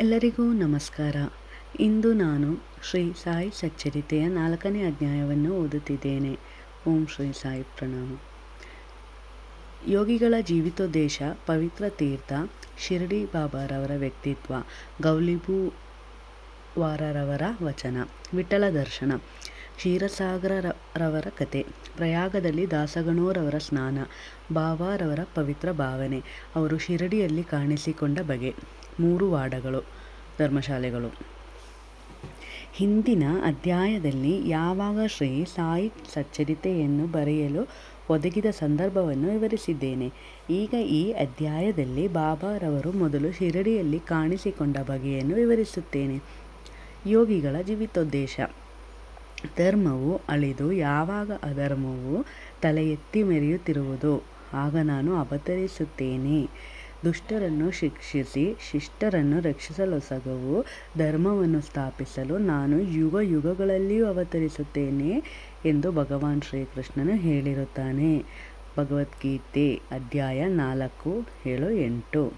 ಎಲ್ಲರಿಗೂ ನಮಸ್ಕಾರ. ಇಂದು ನಾನು ಶ್ರೀ ಸಾಯಿ ಸಚ್ಚರಿತೆಯ ನಾಲ್ಕನೇ ಅಧ್ಯಾಯವನ್ನು ಓದುತ್ತಿದ್ದೇನೆ. ಓಂ ಶ್ರೀ ಸಾಯಿ ಪ್ರಣಾಮ. ಯೋಗಿಗಳ ಜೀವಿತೋದ್ದೇಶ, ಪವಿತ್ರ ತೀರ್ಥ, ಶಿರಡಿ ಬಾಬಾರವರ ವ್ಯಕ್ತಿತ್ವ ಗೌಲಿಬು ವಾರರವರ ವಚನ, ವಿಠಲ ದರ್ಶನ, ಕ್ಷೀರಸಾಗರರವರ ಕತೆ, ಪ್ರಯಾಗದಲ್ಲಿ ದಾಸಗಣೋರವರ ಸ್ನಾನ, ಬಾಬಾರವರ ಪವಿತ್ರ ಭಾವನೆ, ಅವರು ಶಿರಡಿಯಲ್ಲಿ ಕಾಣಿಸಿಕೊಂಡ ಬಗೆ. ಮೂರು ವಾಡಗಳು, ಧರ್ಮಶಾಲೆಗಳು. ಹಿಂದಿನ ಅಧ್ಯಾಯದಲ್ಲಿ ಯಾವಾಗ ಶ್ರೀ ಸಾಯಿ ಸಚ್ಚರಿತೆಯನ್ನು ಬರೆಯಲು ಒದಗಿದ ಸಂದರ್ಭವನ್ನು ವಿವರಿಸಿದ್ದೇನೆ. ಈಗ ಈ ಅಧ್ಯಾಯದಲ್ಲಿ ಬಾಬಾರವರು ಮೊದಲು ಶಿರಡಿಯಲ್ಲಿ ಕಾಣಿಸಿಕೊಂಡ ಬಗೆಯನ್ನು ವಿವರಿಸುತ್ತೇನೆ. ಯೋಗಿಗಳ ಜೀವಿತೋದ್ದೇಶ. ಧರ್ಮವು ಅಳಿದು ಯಾವಾಗ ಅಧರ್ಮವು ತಲೆ ಎತ್ತಿ ಮೆರೆಯುತ್ತಿರುವುದು, ಆಗ ನಾನು ಅವತರಿಸುತ್ತೇನೆ ದುಷ್ಟರನ್ನು ಶಿಕ್ಷಿಸಿ ಶಿಷ್ಟರನ್ನು ರಕ್ಷಿಸಲೊಸಗವು ಧರ್ಮವನ್ನು ಸ್ಥಾಪಿಸಲು ನಾನು ಯುಗ ಯುಗಗಳಲ್ಲಿಯೂ ಅವತರಿಸುತ್ತೇನೆ ಎಂದು ಭಗವಾನ್ ಶ್ರೀಕೃಷ್ಣನು ಹೇಳಿರುತ್ತಾನೆ. ಭಗವದ್ಗೀತೆ ಅಧ್ಯಾಯ ನಾಲ್ಕು, ಏಳು, ಎಂಟು.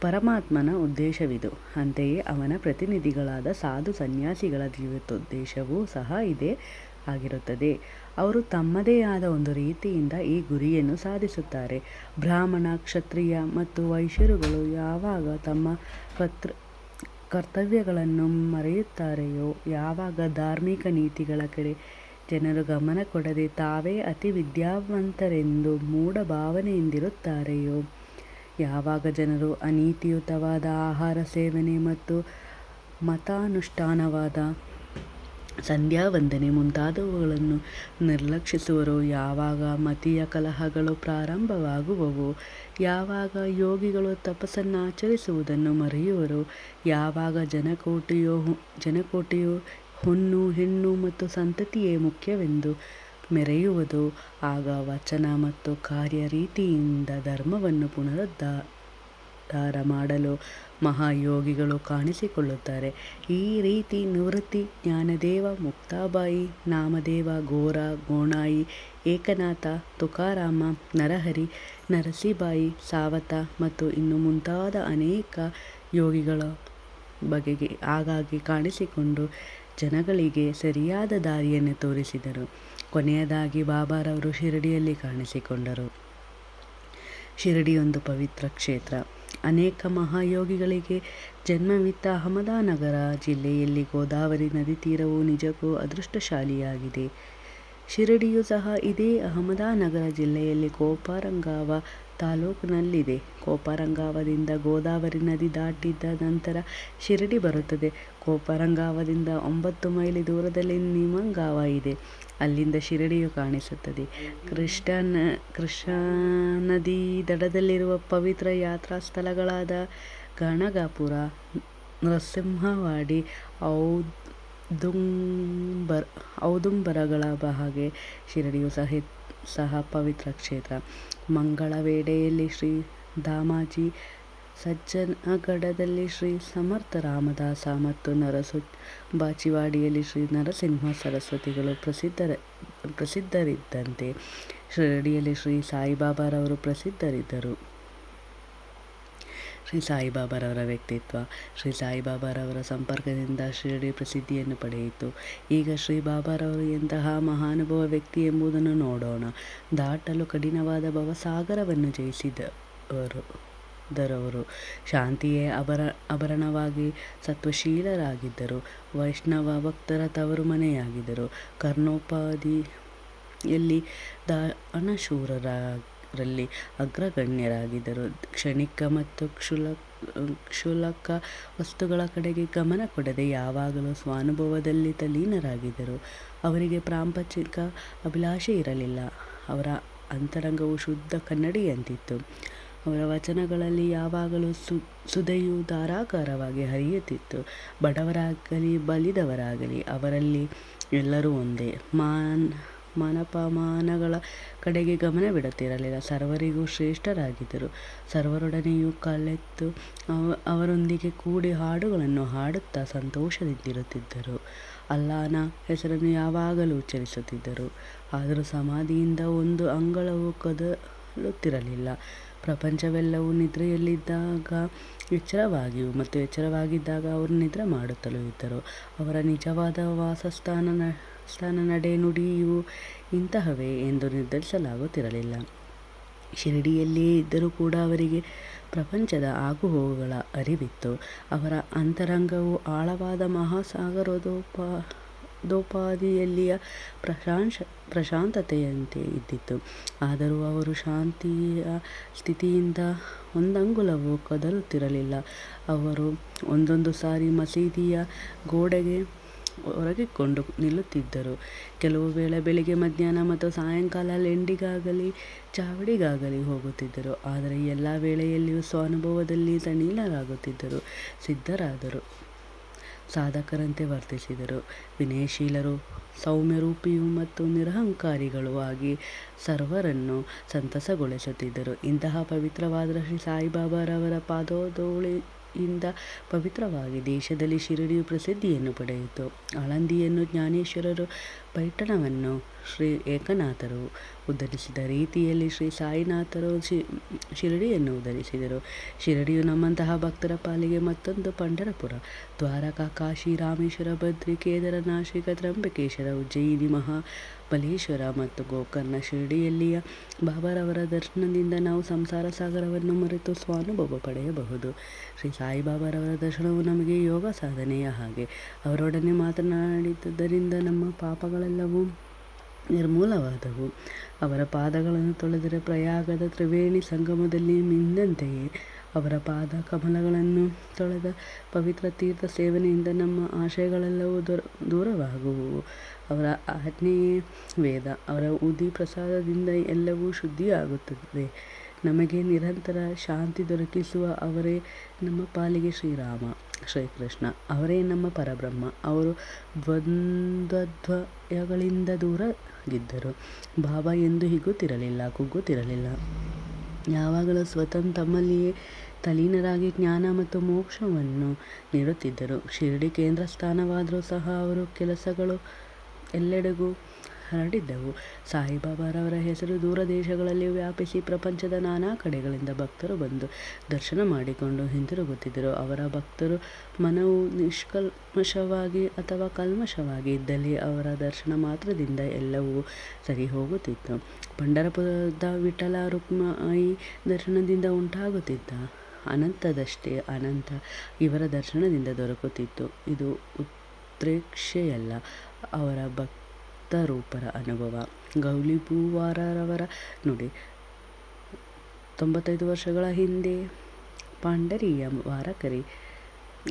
ಪರಮಾತ್ಮನ ಉದ್ದೇಶವಿದು. ಅಂತೆಯೇ ಅವನ ಪ್ರತಿನಿಧಿಗಳಾದ ಸಾಧು ಸನ್ಯಾಸಿಗಳ ಜೀವಿತೋದ್ದೇಶವೂ ಸಹ ಇದೇ ಆಗಿರುತ್ತದೆ. ಅವರು ತಮ್ಮದೇ ಆದ ಒಂದು ರೀತಿಯಿಂದ ಈ ಗುರಿಯನ್ನು ಸಾಧಿಸುತ್ತಾರೆ. ಬ್ರಾಹ್ಮಣ, ಕ್ಷತ್ರಿಯ ಮತ್ತು ವೈಶ್ಯರುಗಳು ಯಾವಾಗ ತಮ್ಮ ಕರ್ತೃ, ಕರ್ತವ್ಯಗಳನ್ನು ಮರೆಯುತ್ತಾರೆಯೋ, ಯಾವಾಗ ಧಾರ್ಮಿಕ ನೀತಿಗಳ ಕಡೆ ಜನರು ಗಮನ ಕೊಡದೆ ತಾವೇ ಅತಿ ವಿದ್ಯಾವಂತರೆಂದು ಮೂಢ ಭಾವನೆಯಿಂದಿರುತ್ತಾರೆಯೋ ಯಾವಾಗ ಜನರು ಅನೀತಿಯುತವಾದ ಆಹಾರ ಸೇವನೆ ಮತ್ತು ಮತಾನುಷ್ಠಾನವಾದ ಸಂಧ್ಯಾ ವಂದನೆ ಮುಂತಾದವುಗಳನ್ನು ನಿರ್ಲಕ್ಷಿಸುವರು. ಯಾವಾಗ ಮತೀಯ ಕಲಹಗಳು ಪ್ರಾರಂಭವಾಗುವವು, ಯಾವಾಗ ಯೋಗಿಗಳು ತಪಸ್ಸನ್ನು ಆಚರಿಸುವುದನ್ನು ಮರೆಯುವರು, ಯಾವಾಗ ಜನಕೋಟಿಯೋ ಜನಕೋಟಿಯು ಹುಣ್ಣು, ಹೆಣ್ಣು ಮತ್ತು ಸಂತತಿಯೇ ಮುಖ್ಯವೆಂದು ಮೆರೆಯುವುದು. ಆಗ ವಚನ ಮತ್ತು ಕಾರ್ಯ ರೀತಿಯಿಂದ ಧರ್ಮವನ್ನು ಪುನರುದ್ಧಾರ ಮಾಡಲು ಮಹಾಯೋಗಿಗಳು ಕಾಣಿಸಿಕೊಳ್ಳುತ್ತಾರೆ. ಈ ರೀತಿ ನಿವೃತ್ತಿ ಜ್ಞಾನದೇವ, ಮುಕ್ತಾಬಾಯಿ, ನಾಮದೇವ ಗೋರ ಗೋಣಾಯಿ, ಏಕನಾಥ, ತುಕಾರಾಮ, ನರಹರಿ ನರಸಿಬಾಯಿ ಸಾವತ ಮತ್ತು ಇನ್ನು ಮುಂತಾದ ಅನೇಕ ಯೋಗಿಗಳ ಬಗೆಗೆ ಆಗಾಗ್ಗೆ ಕಾಣಿಸಿಕೊಂಡು ಜನಗಳಿಗೆ ಸರಿಯಾದ ದಾರಿಯನ್ನು ತೋರಿಸಿದರು. ಕೊನೆಯದಾಗಿ ಬಾಬಾರವರು ಶಿರಡಿಯಲ್ಲಿ ಕಾಣಿಸಿಕೊಂಡರು. ಶಿರಡಿ ಒಂದು ಪವಿತ್ರ ಕ್ಷೇತ್ರ. ಅನೇಕ ಮಹಾಯೋಗಿಗಳಿಗೆ ಜನ್ಮವಿತ್ತ ಅಹಮದಾನಗರ ಜಿಲ್ಲೆಯಲ್ಲಿ ಗೋದಾವರಿ ನದಿ ತೀರವು ನಿಜಕ್ಕೂ ಅದೃಷ್ಟಶಾಲಿಯಾಗಿದೆ. ಶಿರಡಿಯೂ ಸಹ ಇದೇ ಅಹಮದಾನಗರ ಜಿಲ್ಲೆಯಲ್ಲಿ ಕೋಪಾರಂಗಾವ ತಾಲೂಕಿನಲ್ಲಿದೆ. ಕೋಪಾರಂಗಾವದಿಂದ ಗೋದಾವರಿ ನದಿ ದಾಟಿದ ನಂತರ ಶಿರಡಿ ಬರುತ್ತದೆ. ಕೋಪಾರಂಗಾವದಿಂದ ಒಂಬತ್ತು ಮೈಲಿ ದೂರದಲ್ಲಿ ನಿಮಂಗಾವ ಇದೆ. ಅಲ್ಲಿಂದ ಶಿರಡಿಯು ಕಾಣಿಸುತ್ತದೆ. ಕೃಷ್ಣ ಕೃಷ್ಣಾ ನದಿ ದಡದಲ್ಲಿರುವ ಪವಿತ್ರ ಯಾತ್ರಾ ಸ್ಥಳಗಳಾದ ಗಣಗಾಪುರ ನರಸಿಂಹವಾಡಿ, ಔದುಂಬರ್, ಔದುಂಬರಗಳ ಹಾಗೆ ಶಿರಡಿಯು ಸಹ ಸಹ ಪವಿತ್ರ ಕ್ಷೇತ್ರ. ಮಂಗಳವೇಡೆಯಲ್ಲಿ ಶ್ರೀ ದಾಮಾಜಿ ಸಜ್ಜನಗಡದಲ್ಲಿ ಶ್ರೀ ಸಮರ್ಥ ರಾಮದಾಸ ಮತ್ತು ನರಸು ಬಾಚಿವಾಡಿಯಲ್ಲಿ ಶ್ರೀ ನರಸಿಂಹ ಸರಸ್ವತಿಗಳು ಪ್ರಸಿದ್ಧರ, ಪ್ರಸಿದ್ಧರಿದ್ದಂತೆ ಶಿರಡಿಯಲ್ಲಿ ಶ್ರೀ ಸಾಯಿಬಾಬಾರವರು ಪ್ರಸಿದ್ಧರಿದ್ದರು. ಶ್ರೀ ಸಾಯಿಬಾಬಾರವರ ವ್ಯಕ್ತಿತ್ವ, ಶ್ರೀ ಸಾಯಿಬಾಬಾರವರ ಸಂಪರ್ಕದಿಂದ ಶಿರಡಿ ಪ್ರಸಿದ್ಧಿಯನ್ನು ಪಡೆಯಿತು. ಈಗ ಶ್ರೀ ಬಾಬಾರವರು ಎಂತಹ ಮಹಾನುಭವ ವ್ಯಕ್ತಿ ಎಂಬುದನ್ನು ನೋಡೋಣ. ದಾಟಲು ಕಠಿಣವಾದ ಭವಸಾಗರವನ್ನು ಜಯಿಸಿದವರು. ದರವರು. ಶಾಂತಿಯೇ ಅಭರ ಅಭರಣವಾಗಿ ಸತ್ವಶೀಲರಾಗಿದ್ದರು. ವೈಷ್ಣವ ಭಕ್ತರ ತವರು ಮನೆಯಾಗಿದ್ದರು. ಕರ್ಣೋಪಾದಿಯಲ್ಲಿ ದಾನಶೂರರಲ್ಲಿ ಅಗ್ರಗಣ್ಯರಾಗಿದ್ದರು. ಕ್ಷಣಿಕ ಮತ್ತು ಕ್ಷುಲ, ಕ್ಷುಲಕ ವಸ್ತುಗಳ ಕಡೆಗೆ ಗಮನ ಕೊಡದೆ ಯಾವಾಗಲೂ ಸ್ವಾನುಭವದಲ್ಲಿ ತಲೀನರಾಗಿದ್ದರು ಅವರಿಗೆ ಪ್ರಾಂಪಚಿಕ ಅಭಿಲಾಷೆ ಇರಲಿಲ್ಲ. ಅವರ ಅಂತರಂಗವು ಶುದ್ಧ ಕನ್ನಡಿಯಂತಿತ್ತು. ಅವರ ವಚನಗಳಲ್ಲಿ ಯಾವಾಗಲೂ ಸು, ಸುದೆಯು ಧಾರಾಕಾರವಾಗಿ ಹರಿಯುತ್ತಿತ್ತು. ಬಡವರಾಗಲಿ, ಬಲಿದವರಾಗಲಿ, ಅವರಲ್ಲಿ ಎಲ್ಲರೂ ಒಂದೇ. ಮಾನ್, ಮಾನಪಮಾನಗಳ ಕಡೆಗೆ ಗಮನ ಬಿಡುತ್ತಿರಲಿಲ್ಲ ಸರ್ವರಿಗೂ ಶ್ರೇಷ್ಠರಾಗಿದ್ದರು. ಸರ್ವರೊಡನೆಯೂ ಕಲೆತ್ತು ಅವ, ಅವರೊಂದಿಗೆ ಕೂಡಿ ಹಾಡುಗಳನ್ನು ಹಾಡುತ್ತಾ ಸಂತೋಷದಿಂದಿರುತ್ತಿದ್ದರು. ಅಲ್ಲಾನ ಹೆಸರನ್ನು ಯಾವಾಗಲೂ ಉಚ್ಚರಿಸುತ್ತಿದ್ದರು. ಆದರೂ ಸಮಾಧಿಯಿಂದ ಒಂದು ಅಂಗಳವು ಕದಲುತ್ತಿರಲಿಲ್ಲ. ಪ್ರಪಂಚವೆಲ್ಲವೂ ನಿದ್ರೆಯಲ್ಲಿದ್ದಾಗ ಎಚ್ಚರವಾಗಿಯೂ ಮತ್ತು ಎಚ್ಚರವಾಗಿದ್ದಾಗ ಅವರು ನಿದ್ರೆ ಮಾಡುತ್ತಲೂ ಇದ್ದರು. ಅವರ ನಿಜವಾದ ವಾಸಸ್ಥಾನ ಸ್ಥಾನ ನಡೆ ನುಡಿಯು ಇಂತಹವೇ ಎಂದು ನಿರ್ಧರಿಸಲಾಗುತ್ತಿರಲಿಲ್ಲ. ಶಿರಡಿಯಲ್ಲಿಯೇ ಇದ್ದರೂ ಕೂಡ ಅವರಿಗೆ ಪ್ರಪಂಚದ ಆಗುಹೋಗುಗಳ ಅರಿವಿತ್ತು. ಅವರ ಅಂತರಂಗವು ಆಳವಾದ ಮಹಾಸಾಗರದೋಪ ದೋಪಾದಿಯಲ್ಲಿಯ ಪ್ರಶಾಂಶ, ಪ್ರಶಾಂತತೆಯಂತೆ ಇದ್ದಿತು. ಆದರೂ ಅವರು ಶಾಂತಿಯ ಸ್ಥಿತಿಯಿಂದ ಒಂದಂಗುಲವೂ ಕದಲುತ್ತಿರಲಿಲ್ಲ ಅವರು ಒಂದೊಂದು ಸಾರಿ ಮಸೀದಿಯ ಗೋಡೆಗೆ ಒರಗಿಕೊಂಡು ನಿಲ್ಲುತ್ತಿದ್ದರು. ಕೆಲವು ವೇಳೆ ಬೆಳಿಗ್ಗೆ ಮಧ್ಯಾಹ್ನ ಮತ್ತು ಸಾಯಂಕಾಲ ಲೆಂಡಿಗಾಗಲಿ, ಚಾವಡಿಗಾಗಲಿ ಹೋಗುತ್ತಿದ್ದರು. ಆದರೆ ಎಲ್ಲ ವೇಳೆಯಲ್ಲಿಯೂ ಸ್ವಾನುಭವದಲ್ಲಿ ತಣ್ಣೀಲರಾಗುತ್ತಿದ್ದರು ಸಿದ್ಧರಾದರು. ಸಾಧಕರಂತೆ ವರ್ತಿಸಿದರು. ವಿನಯಶೀಲರು, ಸೌಮ್ಯರೂಪಿಯೂ ಮತ್ತು ನಿರಹಂಕಾರಿಗಳೂ ಆಗಿ ಸರ್ವರನ್ನು ಸಂತಸಗೊಳಿಸುತ್ತಿದ್ದರು. ಇಂತಹ ಪವಿತ್ರವಾದ ಶ್ರೀ ಸಾಯಿಬಾಬಾರವರ ಪಾದಧೂಳಿಯಿಂದ ಪವಿತ್ರವಾಗಿ ದೇಶದಲ್ಲಿ ಶಿರಡಿಯು ಪ್ರಸಿದ್ಧಿಯನ್ನು ಪಡೆಯಿತು. ಆಳಂದಿಯನ್ನು ಜ್ಞಾನೇಶ್ವರರು ಪೈಠಣವನ್ನು ಶ್ರೀ ಏಕನಾಥರು ಉದ್ಧರಿಸಿದ ರೀತಿಯಲ್ಲಿ ಶ್ರೀ ಸಾಯಿನಾಥರು ಶಿ, ಶಿರಡಿಯನ್ನು ಉದ್ಧರಿಸಿದರು ಶಿರಡಿಯು ನಮ್ಮಂತಹ ಭಕ್ತರ ಪಾಲಿಗೆ ಮತ್ತೊಂದು ಪಂಢರಪುರ ದ್ವಾರಕಾ ಕಾಶಿ ರಾಮೇಶ್ವರ ಬದ್ರಿ ಕೇದಾರ ನಾಶಿಕ ತ್ರಂಬಕೇಶ್ವರ ಉಜ್ಜಯಿನಿ ಮಹಾಬಲೇಶ್ವರ ಮತ್ತು ಗೋಕರ್ಣ ಶಿರಡಿಯಲ್ಲಿಯ ಬಾಬಾರವರ ದರ್ಶನದಿಂದ ನಾವು ಸಂಸಾರ ಸಾಗರವನ್ನು ಮರೆತು ಸ್ವಾನುಭವ ಪಡೆಯಬಹುದು. ಶ್ರೀ ಸಾಯಿಬಾಬಾರವರ ದರ್ಶನವು ನಮಗೆ ಯೋಗ ಸಾಧನೆಯ ಹಾಗೆ. ಅವರೊಡನೆ ಮಾತನಾಡಿದ್ದರಿಂದ ನಮ್ಮ ಪಾಪಗಳೆಲ್ಲವೂ ನಿರ್ಮೂಲವಾದವು. ಅವರ ಪಾದಗಳನ್ನು ತೊಳೆದರೆ ಪ್ರಯಾಗದ ತ್ರಿವೇಣಿ ಸಂಗಮದಲ್ಲಿ ಮಿಂದಂತೆಯೇ ಅವರ ಪಾದ ಕಮಲಗಳನ್ನು ತೊಳೆದ ಪವಿತ್ರ ತೀರ್ಥ ಸೇವನೆಯಿಂದ ನಮ್ಮ ಆಶಯಗಳೆಲ್ಲವೂ ದೂರ, ದೂರವಾಗುವು. ಅವರ ಆಜ್ಞೆಯೇ ವೇದ. ಅವರ ಉದಿ ಪ್ರಸಾದದಿಂದ ಎಲ್ಲವೂ ಶುದ್ಧಿಯಾಗುತ್ತದೆ. ನಮಗೆ ನಿರಂತರ ಶಾಂತಿ ದೊರಕಿಸುವ ಅವರೇ ನಮ್ಮ ಪಾಲಿಗೆ ಶ್ರೀರಾಮ. ಶ್ರೀಕೃಷ್ಣ ಅವರೇ ನಮ್ಮ ಪರಬ್ರಹ್ಮ. ಅವರು ದ್ವಂದ್ವದ್ವಯಗಳಿಂದ ದೂರಗಿದ್ದರು. ಬಾಬಾ ಎಂದು ಹಿಗ್ಗುತ್ತಿರಲಿಲ್ಲ, ಕುಗ್ಗುತ್ತಿರಲಿಲ್ಲ. ಯಾವಾಗಲೂ ಸ್ವತಃ ತಮ್ಮಲ್ಲಿಯೇ ತಲೀನರಾಗಿ ಜ್ಞಾನ ಮತ್ತು ಮೋಕ್ಷವನ್ನು ನೀಡುತ್ತಿದ್ದರು. ಶಿರಡಿ ಕೇಂದ್ರ ಸ್ಥಾನವಾದರೂ ಸಹ ಅವರು ಕೆಲಸಗಳು ಎಲ್ಲೆಡೆಗೂ ಹರಡಿದ್ದವು ಸಾಯಿಬಾಬಾರವರ ಹೆಸರು ದೂರ ದೇಶಗಳಲ್ಲಿ ವ್ಯಾಪಿಸಿ ಪ್ರಪಂಚದ ನಾನಾ ಕಡೆಗಳಿಂದ ಭಕ್ತರು ಬಂದು ದರ್ಶನ ಮಾಡಿಕೊಂಡು ಹಿಂತಿರುಗುತ್ತಿದ್ದರು. ಅವರ ಭಕ್ತರು ಮನವು ನಿಷ್ಕಲ್ಮಶವಾಗಿ ಅಥವಾ ಕಲ್ಮಶವಾಗಿ ಇದ್ದಲ್ಲಿ ಅವರ ದರ್ಶನ ಮಾತ್ರದಿಂದ ಎಲ್ಲವೂ ಸರಿ ಹೋಗುತ್ತಿತ್ತು ಪಂಡರಪುರದ ವಿಠಲ ರುಕ್ಮಾಯಿ ದರ್ಶನದಿಂದ ಉಂಟಾಗುತ್ತಿದ್ದ ಅನಂತದಷ್ಟೇ ಅನಂತ ಇವರ ದರ್ಶನದಿಂದ ದೊರಕುತ್ತಿತ್ತು. ಇದು ಉತ್ಪ್ರೇಕ್ಷೆಯಲ್ಲ ಅವರ ಭಕ್ತರೂಪರ ಅನುಭವ. ಗೌಲಿಬೂವಾರರವರ ನುಡಿ. ತೊಂಬತ್ತೈದು ವರ್ಷಗಳ ಹಿಂದೆ ಪಾಂಡರಿಯ ವಾರಕರಿ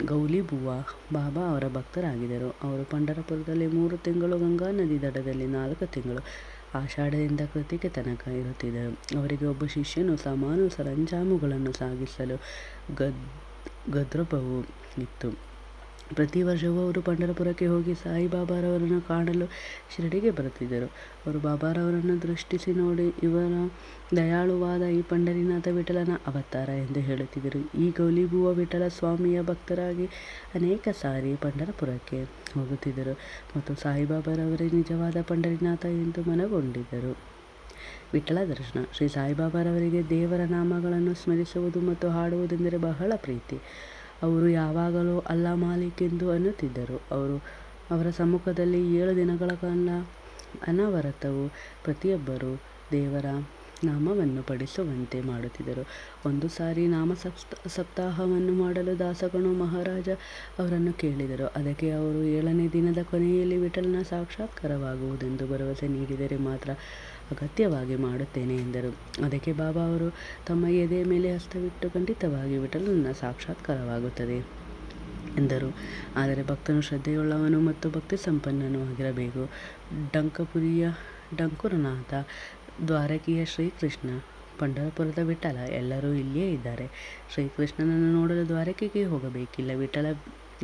ಗೌಲಿಬುವ ಬಾಬಾ ಅವರ ಭಕ್ತರಾಗಿದ್ದರು. ಅವರು ಪಂಡರಪುರದಲ್ಲಿ ಮೂರು ತಿಂಗಳು ಗಂಗಾ ನದಿ ದಡದಲ್ಲಿ ನಾಲ್ಕು ತಿಂಗಳು ಆಷಾಢದಿಂದ ಕೃತಿಗೆ ತನಕ ಇರುತ್ತಿದ್ದರು. ಅವರಿಗೆ ಒಬ್ಬ ಶಿಷ್ಯನು ಸಮಾನು ಸರಂಜಾಮುಗಳನ್ನು ಸಾಗಿಸಲು ಗದ್ ಗದ್ರಭವು ಇತ್ತು. ಪ್ರತಿ ವರ್ಷವೂ ಅವರು ಪಂಡರಪುರಕ್ಕೆ ಹೋಗಿ ಸಾಯಿಬಾಬಾರವರನ್ನು ಕಾಣಲು ಶಿರಡಿಗೆ ಬರುತ್ತಿದ್ದರು. ಅವರು ಬಾಬಾರವರನ್ನು ದೃಷ್ಟಿಸಿ ನೋಡಿ ಇವರ ದಯಾಳುವಾದ ಈ ಪಂಡರಿನಾಥ ವಿಠಲನ ಅವತಾರ ಎಂದು ಹೇಳುತ್ತಿದ್ದರು. ಈ ಗೌಲಿಬುವ ವಿಠಲ ಸ್ವಾಮಿಯ ಭಕ್ತರಾಗಿ ಅನೇಕ ಸಾರಿ ಪಂಡರಪುರಕ್ಕೆ ಹೋಗುತ್ತಿದ್ದರು ಮತ್ತು ಸಾಯಿಬಾಬಾರವರೇ ನಿಜವಾದ ಪಂಡರಿನಾಥ ಎಂದು ಮನಗೊಂಡಿದ್ದರು. ವಿಠಲ ದರ್ಶನ. ಶ್ರೀ ಸಾಯಿಬಾಬಾರವರಿಗೆ ದೇವರ ನಾಮಗಳನ್ನು ಸ್ಮರಿಸುವುದು ಮತ್ತು ಹಾಡುವುದೆಂದರೆ ಬಹಳ ಪ್ರೀತಿ. ಅವರು ಯಾವಾಗಲೂ ಅಲ್ಲಾ ಮಾಲಿಕ್ ಎಂದು ಅನ್ನುತ್ತಿದ್ದರು. ಅವರು ಅವರ ಸಮ್ಮುಖದಲ್ಲಿ ಏಳು ದಿನಗಳ ಕಾಲ ಅನವರತವು ಪ್ರತಿಯೊಬ್ಬರೂ ದೇವರ ನಾಮವನ್ನು ಪಡಿಸುವಂತೆ ಮಾಡುತ್ತಿದ್ದರು. ಒಂದು ಸಾರಿ ನಾಮ ಸಪ್ತ ಸಪ್ತಾಹವನ್ನು ಮಾಡಲು ದಾಸಗಣು ಮಹಾರಾಜ ಅವರನ್ನು ಕೇಳಿದರು. ಅದಕ್ಕೆ ಅವರು ಏಳನೇ ದಿನದ ಕೊನೆಯಲ್ಲಿ ವಿಠಲನ ಸಾಕ್ಷಾತ್ಕಾರವಾಗುವುದೆಂದು ಭರವಸೆ ನೀಡಿದರೆ ಮಾತ್ರ ಅಗತ್ಯವಾಗಿ ಮಾಡುತ್ತೇನೆ ಎಂದರು. ಅದಕ್ಕೆ ಬಾಬಾ ಅವರು, ತಮ್ಮ ಎದೆಯ ಮೇಲೆ ಹಸ್ತವಿಟ್ಟು ಖಂಡಿತವಾಗಿ ವಿಠಲನ ಸಾಕ್ಷಾತ್ಕಾರವಾಗುತ್ತದೆ ಎಂದರು. ಆದರೆ ಭಕ್ತನು ಶ್ರದ್ಧೆಯುಳ್ಳವನು ಮತ್ತು ಭಕ್ತಿ ಸಂಪನ್ನನೂ ಆಗಿರಬೇಕು. ಡಂಕಪುರಿಯ ಡಂಕುರನಾಥ ದ್ವಾರಕಿಯ ಶ್ರೀಕೃಷ್ಣ. ಪಂಢರಪುರದ ವಿಠಲ, ಎಲ್ಲರೂ ಇಲ್ಲಿಯೇ ಇದ್ದಾರೆ. ಶ್ರೀಕೃಷ್ಣನನ್ನು ನೋಡಲು ದ್ವಾರಕೆಗೆ ಹೋಗಬೇಕಿಲ್ಲ. ವಿಠಲ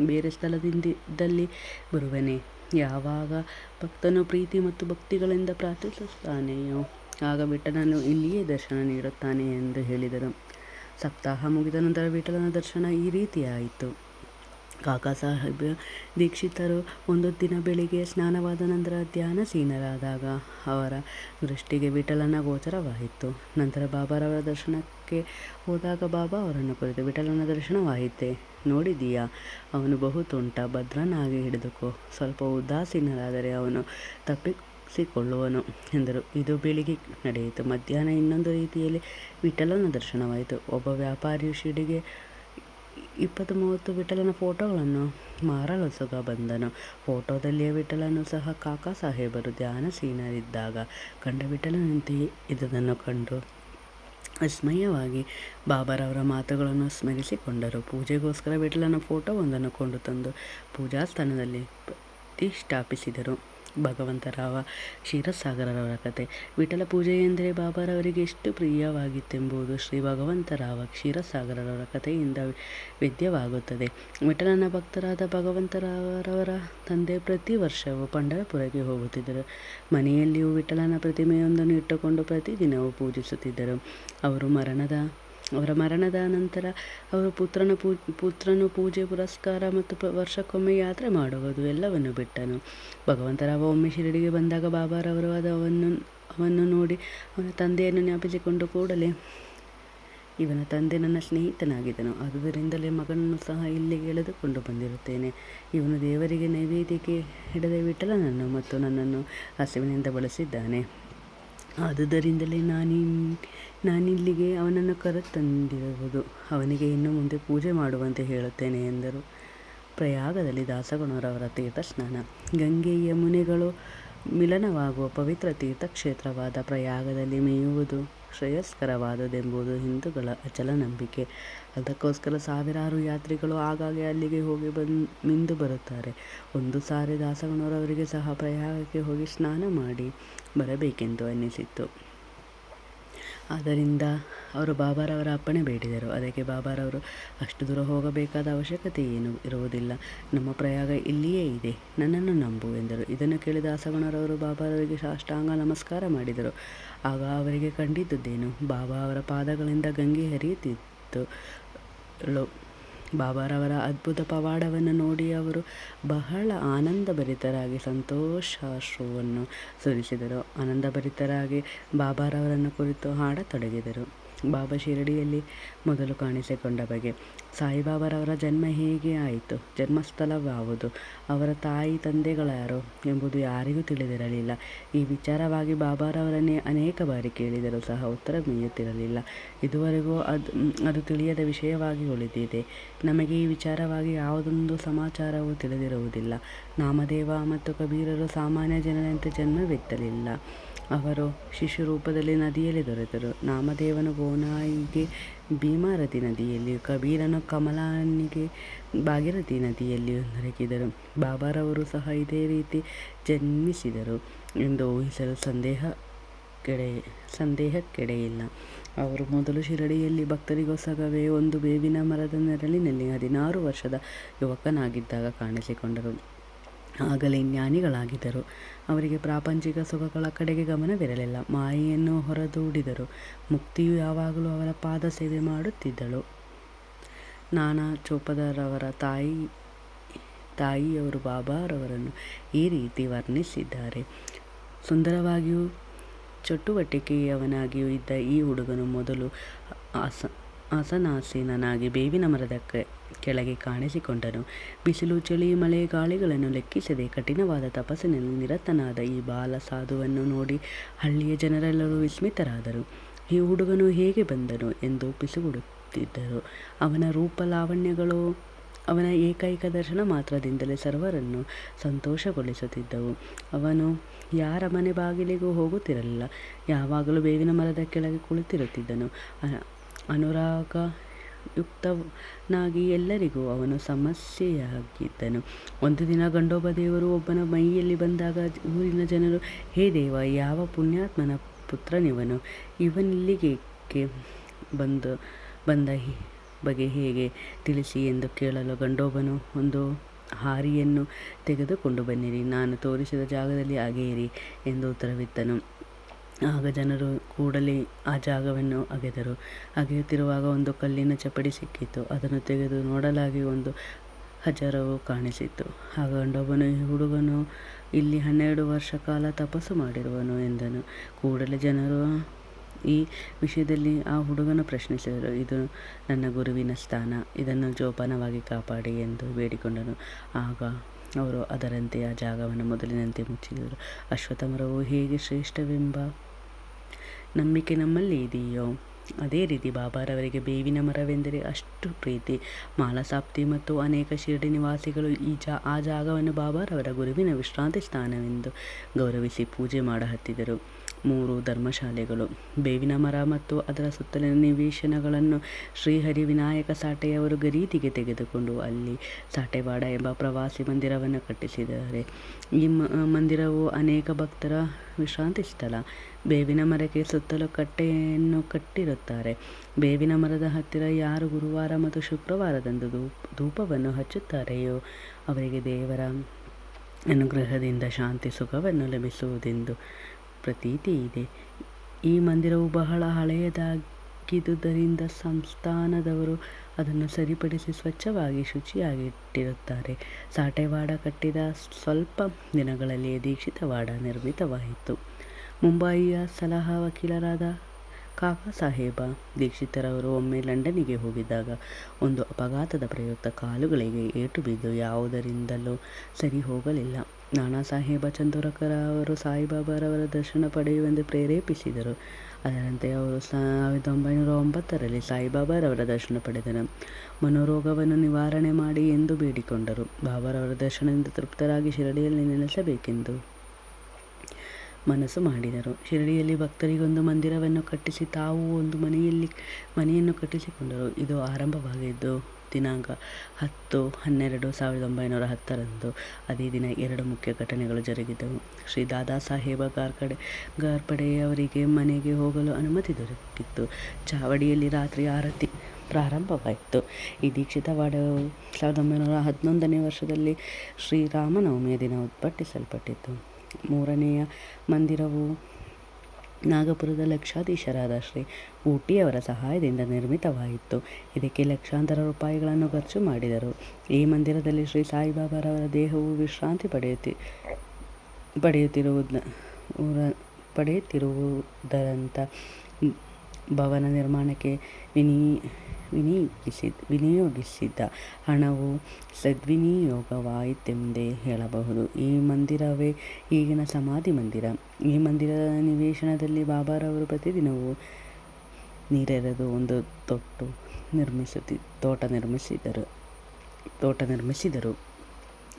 ಬೇರೆ ಸ್ಥಳದಿಂದಿದ್ದಲ್ಲಿ ಬರುವನೆ. ಯಾವಾಗ ಭಕ್ತನು ಪ್ರೀತಿ ಮತ್ತು ಭಕ್ತಿಗಳಿಂದ ಪ್ರಾರ್ಥಿಸುತ್ತಾನೆಯೋ, ಆಗ ವಿಠಲನು ಇಲ್ಲಿಯೇ ದರ್ಶನ ನೀಡುತ್ತಾನೆ ಎಂದು ಹೇಳಿದರು. ಸಪ್ತಾಹ ಮುಗಿದ ನಂತರ ವಿಠಲನ ದರ್ಶನ ಈ ರೀತಿಯಾಯಿತು. ಕಾಕಾ ಸಾಹೇಬ, ದೀಕ್ಷಿತರು ಒಂದು ದಿನ ಬೆಳಿಗ್ಗೆ ಸ್ನಾನವಾದ ನಂತರ ಧ್ಯಾನಸೀನರಾದಾಗ ಅವರ ದೃಷ್ಟಿಗೆ ವಿಠಲನ ಗೋಚರವಾಯಿತು. ನಂತರ ಬಾಬಾರವರ ದರ್ಶನಕ್ಕೆ ಹೋದಾಗ ಬಾಬಾ ಅವರನ್ನು ಕುರಿತು, ವಿಠಲನ ದರ್ಶನವಾಯಿತೆ, ನೋಡಿದೀಯಾ? ಅವನು ಬಹು ತುಂಟ, ಭದ್ರನಾಗಿ ಹಿಡಿದುಕೋ. ಸ್ವಲ್ಪ ಉದಾಸೀನರಾದರೆ ಅವನು ತಪ್ಪಿಸಿಕೊಳ್ಳುವನು ಎಂದರು. ಇದು ಬೆಳಿಗ್ಗೆ ನಡೆಯಿತು. ಮಧ್ಯಾಹ್ನ ಇನ್ನೊಂದು ರೀತಿಯಲ್ಲಿ ವಿಠಲನ ದರ್ಶನವಾಯಿತು. ಒಬ್ಬ ವ್ಯಾಪಾರಿಯು ಶಿಡಿಗೆ ಇಪ್ಪತ್ತು ಮೂವತ್ತು ವಿಠಲನ ಫೋಟೋಗಳನ್ನು ಮಾರಲು ಸುಗ ಬಂದನು. ಫೋಟೋದಲ್ಲಿಯ ವಿಠಲನು ಸಹ ಕಾಕಾ ಸಾಹೇಬರು ಧ್ಯಾನಸೀನರಿದ್ದಾಗ ಕಂಡ ವಿಠಲನಂತೆಯೇ ಇದನ್ನು ಕಂಡು ವಿಸ್ಮಯವಾಗಿ ಬಾಬಾರವರ ಮಾತುಗಳನ್ನು ಸ್ಮರಿಸಿಕೊಂಡರು. ಪೂಜೆಗೋಸ್ಕರ ವಿಠಲನ ಫೋಟೋವೊಂದನ್ನು ಕೊಂಡು ತಂದು ಪೂಜಾ ಸ್ಥಾನದಲ್ಲಿ ಪ್ರತಿಷ್ಠಾಪಿಸಿದರು. ಭಗವಂತರಾವ ಕ್ಷೀರಸಾಗರರವರ ಕತೆ. ವಿಠಲ ಪೂಜೆ ಎಂದರೆ ಬಾಬಾರವರಿಗೆ ಎಷ್ಟು ಪ್ರಿಯವಾಗಿತ್ತೆಂಬುದು ಶ್ರೀ ಭಗವಂತರಾವ ಕ್ಷೀರಸಾಗರರವರ ಕಥೆಯಿಂದ ವಿದ್ಯವಾಗುತ್ತದೆ. ವಿಠಲನ ಭಕ್ತರಾದ ಭಗವಂತರಾವರವರ ತಂದೆ ಪ್ರತಿ ವರ್ಷವೂ ಪಂಡರಪುರಕ್ಕೆ ಹೋಗುತ್ತಿದ್ದರು. ಮನೆಯಲ್ಲಿಯೂ ವಿಠಲನ ಪ್ರತಿಮೆಯೊಂದನ್ನು ಇಟ್ಟುಕೊಂಡು ಪ್ರತಿದಿನವೂ ಪೂಜಿಸುತ್ತಿದ್ದರು. ಅವರು ಮರಣದ ಅವರ ಮರಣದ ನಂತರ ಅವರು ಪುತ್ರನ ಪೂ, ಪುತ್ರನು ಪೂಜೆ, ಪುರಸ್ಕಾರ ಮತ್ತು ಪ, ವರ್ಷಕ್ಕೊಮ್ಮೆ ಯಾತ್ರೆ ಮಾಡುವುದು ಎಲ್ಲವನ್ನು ಬಿಟ್ಟನು. ಭಗವಂತರಾವ ಒಮ್ಮೆ ಶಿರಡಿಗೆ ಬಂದಾಗ ಬಾಬಾರವರು ಅದು ಅವನ್ನು ಅವನ್ನು ನೋಡಿ ಅವನ ತಂದೆಯನ್ನು ಜ್ಞಾಪಿಸಿಕೊಂಡು ಕೂಡಲೇ ಇವನ ತಂದೆ ನನ್ನ ಸ್ನೇಹಿತನಾಗಿದ್ದನು. ಆದುದರಿಂದಲೇ ಮಗನನ್ನು ಸಹ ಇಲ್ಲಿಗೆ ಎಳೆದುಕೊಂಡು ಬಂದಿರುತ್ತೇನೆ. ಇವನು ದೇವರಿಗೆ ನೈವೇದ್ಯಕ್ಕೆ ಹಿಡದೆ ವಿಠಲನನ್ನು ಮತ್ತು ನನ್ನನ್ನು ಹಸಿವಿನಿಂದ ಬಳಸಿದ್ದಾನೆ. ಆದುದರಿಂದಲೇ ನಾನಿ ನಾನಿಲ್ಲಿಗೆ ಅವನನ್ನು ಕರೆತಂದಿರುವುದು. ಅವನಿಗೆ ಇನ್ನು ಮುಂದೆ ಪೂಜೆ ಮಾಡುವಂತೆ ಹೇಳುತ್ತೇನೆ ಎಂದರು. ಪ್ರಯಾಗದಲ್ಲಿ ದಾಸಗಣರವರ ತೀರ್ಥಸ್ನಾನ. ಗಂಗೆ ಯಮುನೆಗಳು ಮಿಲನವಾಗುವ ಪವಿತ್ರ ತೀರ್ಥಕ್ಷೇತ್ರವಾದ ಪ್ರಯಾಗದಲ್ಲಿ ಮೇಯುವುದು. ಶ್ರೇಯಸ್ಕರವಾದುದೆಂಬುದು ಹಿಂದೂಗಳ ಅಚಲ ನಂಬಿಕೆ ಅದಕ್ಕೋಸ್ಕರ ಸಾವಿರಾರು ಯಾತ್ರಿಗಳು ಆಗಾಗ್ಗೆ ಅಲ್ಲಿಗೆ ಹೋಗಿ ಬಂದು ಮಿಂದು ಬರುತ್ತಾರೆ. ಒಂದು ಸಾರಿ ದಾಸಗಣ್ಣವರವರಿಗೆ ಸಹ ಪ್ರಯಾಗಕ್ಕೆ ಹೋಗಿ ಸ್ನಾನ ಮಾಡಿ ಬರಬೇಕೆಂದು ಅನ್ನಿಸಿತ್ತು. ಆದ್ದರಿಂದ ಅವರು ಬಾಬಾರವರ ಅಪ್ಪಣೆ ಬೇಡಿದರು ಅದಕ್ಕೆ ಬಾಬಾರವರು ಅಷ್ಟು ದೂರ ಹೋಗಬೇಕಾದ ಅವಶ್ಯಕತೆ ಏನು? ಇರುವುದಿಲ್ಲ. ನಮ್ಮ ಪ್ರಯಾಗ ಇಲ್ಲಿಯೇ ಇದೆ. ನನ್ನನ್ನು ನಂಬು ಎಂದರು. ಇದನ್ನು ಕೇಳಿದ ಆಸಗಣರವರು ಬಾಬಾರವರಿಗೆ ಸಾಷ್ಟಾಂಗ ನಮಸ್ಕಾರ ಮಾಡಿದರು. ಆಗ ಅವರಿಗೆ ಕಂಡಿದ್ದುದೇನು? ಬಾಬಾ ಅವರ ಪಾದಗಳಿಂದ ಗಂಗೆ ಹರಿಯುತ್ತಿತ್ತು. ಬಾಬಾರವರ ಅದ್ಭುತ ಪವಾಡವನ್ನು ನೋಡಿ ಅವರು ಬಹಳ ಆನಂದಭರಿತರಾಗಿ ಸಂತೋಷಾಶ್ರುವನ್ನು ಸುರಿಸಿದರು. ಆನಂದಭರಿತರಾಗಿ ಬಾಬಾರವರನ್ನು ಕುರಿತು ಹಾಡತೊಡಗಿದರು. ಬಾಬಾ ಶಿರಡಿಯಲ್ಲಿ ಮೊದಲು ಕಾಣಿಸಿಕೊಂಡ ಬಗೆ. ಸಾಯಿಬಾಬಾರವರ ಜನ್ಮ ಹೇಗೆ ಆಯಿತು? ಜನ್ಮಸ್ಥಳವಾವುದು? ಅವರ ತಾಯಿ, ತಂದೆಗಳಾರು ಎಂಬುದು ಯಾರಿಗೂ ತಿಳಿದಿರಲಿಲ್ಲ. ಈ ವಿಚಾರವಾಗಿ ಬಾಬಾರವರನ್ನೇ ಅನೇಕ ಬಾರಿ ಕೇಳಿದರೂ ಸಹ ಉತ್ತರ ಮೀಯುತ್ತಿರಲಿಲ್ಲ ಇದುವರೆಗೂ ಅದು ಅದು ತಿಳಿಯದ ವಿಷಯವಾಗಿ ಉಳಿದಿದೆ. ನಮಗೆ ಈ ವಿಚಾರವಾಗಿ ಯಾವುದೊಂದು ಸಮಾಚಾರವೂ ತಿಳಿದಿರುವುದಿಲ್ಲ. ನಾಮದೇವ ಮತ್ತು ಕಬೀರರು ಸಾಮಾನ್ಯ ಜನರಂತೆ ಜನ್ಮವೆತ್ತಲಿಲ್ಲ. ಅವರು ಶಿಶು ರೂಪದಲ್ಲಿ ನದಿಯಲ್ಲಿ ದೊರೆತರು. ನಾಮದೇವನು ಗೋನಾಯಿಗೆ ಭೀಮಾರತಿ ನದಿಯಲ್ಲಿಯೂ ಕಬೀರನು ಕಮಲಾನಿಗೆ ಭಾಗೀರಥಿ ನದಿಯಲ್ಲಿಯೂ ದೊರಕಿದರು. ಬಾಬಾರವರು ಸಹ ಇದೇ ರೀತಿ ಜನ್ಮಿಸಿದರು ಎಂದು ಊಹಿಸಲು ಸಂದೇಹ ಕೆಡೆ ಸಂದೇಹಕ್ಕೆಡೆಯಿಲ್ಲ ಅವರು ಮೊದಲು ಶಿರಡಿಯಲ್ಲಿ ಭಕ್ತರಿಗೋಸ್ಕರವೇ ಒಂದು ಬೇವಿನ ಮರದ ನೆರಳಿನಲ್ಲಿ ಹದಿನಾರು ವರ್ಷದ ಯುವಕನಾಗಿದ್ದಾಗ ಕಾಣಿಸಿಕೊಂಡರು. ಆಗಲೇ ಜ್ಞಾನಿಗಳಾಗಿದ್ದರು. ಅವರಿಗೆ ಪ್ರಾಪಂಚಿಕ ಸುಖಗಳ ಕಡೆಗೆ ಗಮನವಿರಲಿಲ್ಲ. ಮಾಯೆಯನ್ನು ಹೊರದೂಡಿದರು. ಮುಕ್ತಿಯು ಯಾವಾಗಲೂ ಅವರ ಪಾದ ಸೇವೆ ಮಾಡುತ್ತಿದ್ದಳು. ನಾನಾ ಚೋಪದರವರ ತಾಯಿ, ತಾಯಿಯವರು ಬಾಬಾರವರನ್ನು ಈ ರೀತಿ ವರ್ಣಿಸಿದ್ದಾರೆ. ಸುಂದರವಾಗಿಯೂ ಚಟುವಟಿಕೆಯವನಾಗಿಯೂ ಇದ್ದ ಈ ಹುಡುಗನು ಮೊದಲು ಅಸ ಆಸನಾಸೀನನಾಗಿ ಬೇವಿನ ಮರದ ಕೆಳಗೆ ಕಾಣಿಸಿಕೊಂಡನು. ಬಿಸಿಲು, ಚಳಿ, ಮಳೆ ಗಾಳಿಗಳನ್ನು ಲೆಕ್ಕಿಸದೆ ಕಠಿಣವಾದ ತಪಸ್ಸಿನಲ್ಲಿ ನಿರತನಾದ ಈ ಬಾಲ ಸಾಧುವನ್ನು ನೋಡಿ ಹಳ್ಳಿಯ ಜನರೆಲ್ಲರೂ ವಿಸ್ಮಿತರಾದರು. ಈ ಹುಡುಗನು ಹೇಗೆ ಬಂದನು ಎಂದು ಪಿಸುಗುಡುತ್ತಿದ್ದರು. ಅವನ ರೂಪ ಲಾವಣ್ಯಗಳು, ಅವನ ಏಕೈಕ ದರ್ಶನ ಮಾತ್ರದಿಂದಲೇ ಸರ್ವರನ್ನು ಸಂತೋಷಗೊಳಿಸುತ್ತಿದ್ದವು. ಅವನು, ಯಾರ ಮನೆ ಬಾಗಿಲಿಗೂ ಹೋಗುತ್ತಿರಲಿಲ್ಲ. ಯಾವಾಗಲೂ ಬೇವಿನ ಮರದ ಕೆಳಗೆ ಕುಳಿತಿರುತ್ತಿದ್ದನು. ಅನುರಾಗ ಯುಕ್ತನಾಗಿ ಎಲ್ಲರಿಗೂ ಅವನು ಸಮಸ್ಯೆಯಾಗಿದ್ದನು. ಒಂದು ದಿನ ಗಂಡೋಬ ದೇವರು ಒಬ್ಬನ ಮೈಯಲ್ಲಿ ಬಂದಾಗ ಊರಿನ ಜನರು, ಹೇ ದೇವ, ಯಾವ ಪುಣ್ಯಾತ್ಮನ ಪುತ್ರನಿವನು? ಇವನಿಲ್ಲಿಗೆ ಬಂದು, ಬಂದ ಬಗೆ ಹೇಗೆ ತಿಳಿಸಿ ಎಂದು ಕೇಳಲು ಗಂಡೋಬನು ಒಂದು ಹಾರಿಯನ್ನು ತೆಗೆದುಕೊಂಡು ಬನ್ನಿರಿ. ನಾನು ತೋರಿಸಿದ ಜಾಗದಲ್ಲಿ ಅಗೆಯಿರಿ ಎಂದು ಉತ್ತರವಿತ್ತನು. ಆಗ ಜನರು ಕೂಡಲೇ ಆ ಜಾಗವನ್ನು ಅಗೆದರು. ಅಗೆಯುತ್ತಿರುವಾಗ ಒಂದು ಕಲ್ಲಿನ ಚಪ್ಪಡಿ ಸಿಕ್ಕಿತು. ಅದನ್ನು ತೆಗೆದು ನೋಡಲಾಗಿ ಒಂದು ಹಜಾರವು ಕಾಣಿಸಿತು ಆಗ ಈ ಹುಡುಗನು ಇಲ್ಲಿ ಹನ್ನೆರಡು ವರ್ಷ ಕಾಲ ತಪಸ್ಸು ಮಾಡಿರುವನು ಎಂದನು. ಕೂಡಲೇ ಜನರು ಈ ವಿಷಯದಲ್ಲಿ ಆ ಹುಡುಗನು ಪ್ರಶ್ನಿಸಿದರು. ಇದು ನನ್ನ ಗುರುವಿನ ಸ್ಥಾನ. ಇದನ್ನು ಜೋಪಾನವಾಗಿ ಕಾಪಾಡಿ ಎಂದು ಬೇಡಿಕೊಂಡನು. ಆಗ ಅವರು ಅದರಂತೆ ಆ ಜಾಗವನ್ನು ಮೊದಲಿನಂತೆ ಮುಚ್ಚಿದರು. ಅಶ್ವತ್ಥಮರವು ಹೇಗೆ ಶ್ರೇಷ್ಠವೆಂಬ ನಂಬಿಕೆ ನಮ್ಮಲ್ಲಿ ಇದೆಯೋ? ಅದೇ ರೀತಿ ಬಾಬಾರವರಿಗೆ ಬೇವಿನ ಮರವೆಂದರೆ ಅಷ್ಟು ಪ್ರೀತಿ. ಮಾಲಸಾಪ್ತಿ ಮತ್ತು ಅನೇಕ ಶಿರಡಿ ನಿವಾಸಿಗಳು ಈ ಜಾ, ಆ ಜಾಗವನ್ನು ಬಾಬಾರವರ ಗುರುವಿನ ವಿಶ್ರಾಂತಿ ಸ್ಥಾನವೆಂದು ಗೌರವಿಸಿ ಪೂಜೆ ಮಾಡಹತ್ತಿದರು. ಮೂರು ಧರ್ಮಶಾಲೆಗಳು. ಬೇವಿನ ಮರ ಮತ್ತು ಅದರ ಸುತ್ತಲಿನ ನಿವೇಶನಗಳನ್ನು ಶ್ರೀಹರಿ ವಿನಾಯಕ ಸಾಟೆಯವರು ಗರೀತಿಗೆ ತೆಗೆದುಕೊಂಡು ಅಲ್ಲಿ ಸಾಟೆವಾಡ ಎಂಬ ಪ್ರವಾಸಿ ಮಂದಿರವನ್ನು ಕಟ್ಟಿಸಿದ್ದಾರೆ. ಈ ಮಂದಿರವು ಅನೇಕ ಭಕ್ತರ ವಿಶ್ರಾಂತಿ ಸ್ಥಳ. ಬೇವಿನ ಮರಕ್ಕೆ ಸುತ್ತಲೂ ಕಟ್ಟೆಯನ್ನು ಕಟ್ಟಿರುತ್ತಾರೆ. ಬೇವಿನ ಮರದ ಹತ್ತಿರ ಯಾರು ಗುರುವಾರ ಮತ್ತು ಶುಕ್ರವಾರದಂದು ಧೂಪ ಧೂಪವನ್ನು ಹಚ್ಚುತ್ತಾರೆಯೋ ಅವರಿಗೆ ದೇವರ ಅನುಗ್ರಹದಿಂದ ಶಾಂತಿ ಸುಖವನ್ನು ಲಭಿಸುವುದೆಂದು ಪ್ರತೀತಿ ಇದೆ. ಈ ಮಂದಿರವು ಬಹಳ ಹಳೆಯದಾಗಿದ್ದುದರಿಂದ ಸಂಸ್ಥಾನದವರು ಅದನ್ನು ಸರಿಪಡಿಸಿ ಸ್ವಚ್ಛವಾಗಿ ಶುಚಿಯಾಗಿಟ್ಟಿರುತ್ತಾರೆ. ಸಾಟೆವಾಡ ಕಟ್ಟಿದ ಸ್ವಲ್ಪ ದಿನಗಳಲ್ಲಿಯೇ ದೀಕ್ಷಿತವಾಡ ನಿರ್ಮಿತವಾಯಿತು. ಮುಂಬಯಿಯ ಸಲಹಾ ವಕೀಲರಾದ ಕಾಕಾ ಸಾಹೇಬ ದೀಕ್ಷಿತರವರು ಒಮ್ಮೆ ಲಂಡನ್ನಿಗೆ ಹೋಗಿದ್ದಾಗ ಒಂದು ಅಪಘಾತದ ಪ್ರಯುಕ್ತ ಕಾಲುಗಳಿಗೆ ಏಟು ಬಿದ್ದು ಯಾವುದರಿಂದಲೂ ಸರಿ ಹೋಗಲಿಲ್ಲ. ನಾನಾ ಸಾಹೇಬ ಚಂದೋರಕರ ಅವರು ಸಾಯಿಬಾಬಾರವರ ದರ್ಶನ ಪಡೆಯುವಂತೆ ಪ್ರೇರೇಪಿಸಿದರು. ಅದರಂತೆ ಅವರು ಸಾವಿರದ ಒಂಬೈನೂರ ಒಂಬತ್ತರಲ್ಲಿ ಸಾಯಿಬಾಬಾರವರ ದರ್ಶನ ಪಡೆದರು. ಮನೋರೋಗವನ್ನು ನಿವಾರಣೆ ಮಾಡಿ ಎಂದು ಬೇಡಿಕೊಂಡರು. ಬಾಬಾರವರ ದರ್ಶನದಿಂದ ತೃಪ್ತರಾಗಿ ಶಿರಡಿಯಲ್ಲಿ ನೆಲೆಸಬೇಕೆಂದು ಮನಸ್ಸು ಮಾಡಿದರು. ಶಿರಡಿಯಲ್ಲಿ ಭಕ್ತರಿಗೊಂದು ಮಂದಿರವನ್ನು ಕಟ್ಟಿಸಿ ತಾವು ಒಂದು ಮನೆಯಲ್ಲಿ, ಮನೆಯನ್ನು ಕಟ್ಟಿಸಿಕೊಂಡರು. ಇದು ಆರಂಭವಾಗಿದ್ದು ದಿನಾಂಕ ಹತ್ತು ಹನ್ನೆರಡು ಸಾವಿರದ ಒಂಬೈನೂರ ಹತ್ತರಂದು ಅದೇ ದಿನ ಎರಡು ಮುಖ್ಯ ಘಟನೆಗಳು ಜರುಗಿದವು. ಶ್ರೀ ದಾದಾ ಸಾಹೇಬ ಗಾರ್ಕಡೆ ಗಾರ್ಪಡೆಯವರಿಗೆ ಮನೆಗೆ ಹೋಗಲು ಅನುಮತಿ ದೊರಕಿತ್ತು. ಚಾವಡಿಯಲ್ಲಿ ರಾತ್ರಿ ಆರತಿ ಪ್ರಾರಂಭವಾಯಿತು. ಈ ದೀಕ್ಷಿತವಾಡವು ಸಾವಿರದ ಒಂಬೈನೂರ ಹದಿನೊಂದನೇ ವರ್ಷದಲ್ಲಿ ಶ್ರೀರಾಮನವಮಿಯ ದಿನ ಉದ್ಘಾಟಿಸಲ್ಪಟ್ಟಿತು ಮೂರನೆಯ ಮಂದಿರವು ನಾಗಪುರದ ಲಕ್ಷಾಧೀಶರಾದ ಶ್ರೀ ಊಟಿಯವರ ಸಹಾಯದಿಂದ ನಿರ್ಮಿತವಾಯಿತು. ಇದಕ್ಕೆ ಲಕ್ಷಾಂತರ ರೂಪಾಯಿಗಳನ್ನು ಖರ್ಚು ಮಾಡಿದರು. ಈ ಮಂದಿರದಲ್ಲಿ ಶ್ರೀ ಸಾಯಿಬಾಬಾರವರ ದೇಹವು ವಿಶ್ರಾಂತಿ ಪಡೆಯುತ್ತಿ, ಪಡೆಯುತ್ತಿರುವುದ ಪಡೆಯುತ್ತಿರುವುದರಂಥ ಭವನ ನಿರ್ಮಾಣಕ್ಕೆ ವಿನಿ ವಿನಿಯೋಗಿಸಿ ವಿನಿಯೋಗಿಸಿದ್ದ ಹಣವು ಸದ್ವಿನಿಯೋಗವಾಯಿತೆಂದೇ ಹೇಳಬಹುದು. ಈ ಮಂದಿರವೇ ಈಗಿನ ಸಮಾಧಿ ಮಂದಿರ. ಈ ಮಂದಿರದ ನಿವೇಶನದಲ್ಲಿ ಬಾಬಾರವರು ಪ್ರತಿದಿನವೂ ನೀರೆರೆದು ಒಂದು ತೊಟ್ಟು ನಿರ್ಮಿಸುತ್ತಿ ತೋಟ ನಿರ್ಮಿಸಿದರು. ತೋಟ ನಿರ್ಮಿಸಿದರು.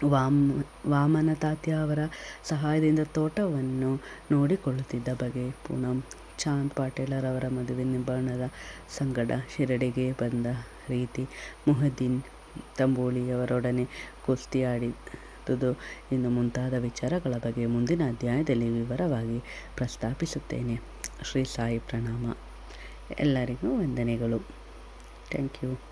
ವಾಮ ವಾಮನ ತಾತ್ಯ ಅವರ ಸಹಾಯದಿಂದ ತೋಟವನ್ನು ನೋಡಿಕೊಳ್ಳುತ್ತಿದ್ದ ಬಗೆ ಪೂನಂ ಚಾಂದ್ ಪಾಟೇಲರವರ ಮದುವೆ ನಿಬಾಣದ ಸಂಗಡ ಶಿರಡಿಗೆ ಬಂದ ರೀತಿ ಮೊಹದ್ದೀನ್ ತಂಬೂಳಿಯವರೊಡನೆ ಕುಸ್ತಿ ಆಡಿದುದು ಇನ್ನು ಮುಂತಾದ ವಿಚಾರಗಳ ಬಗ್ಗೆ ಮುಂದಿನ ಅಧ್ಯಾಯದಲ್ಲಿ ವಿವರವಾಗಿ ಪ್ರಸ್ತಾಪಿಸುತ್ತೇನೆ. ಶ್ರೀ ಸಾಯಿ ಪ್ರಣಾಮ. ಎಲ್ಲರಿಗೂ ವಂದನೆಗಳು. Thank you.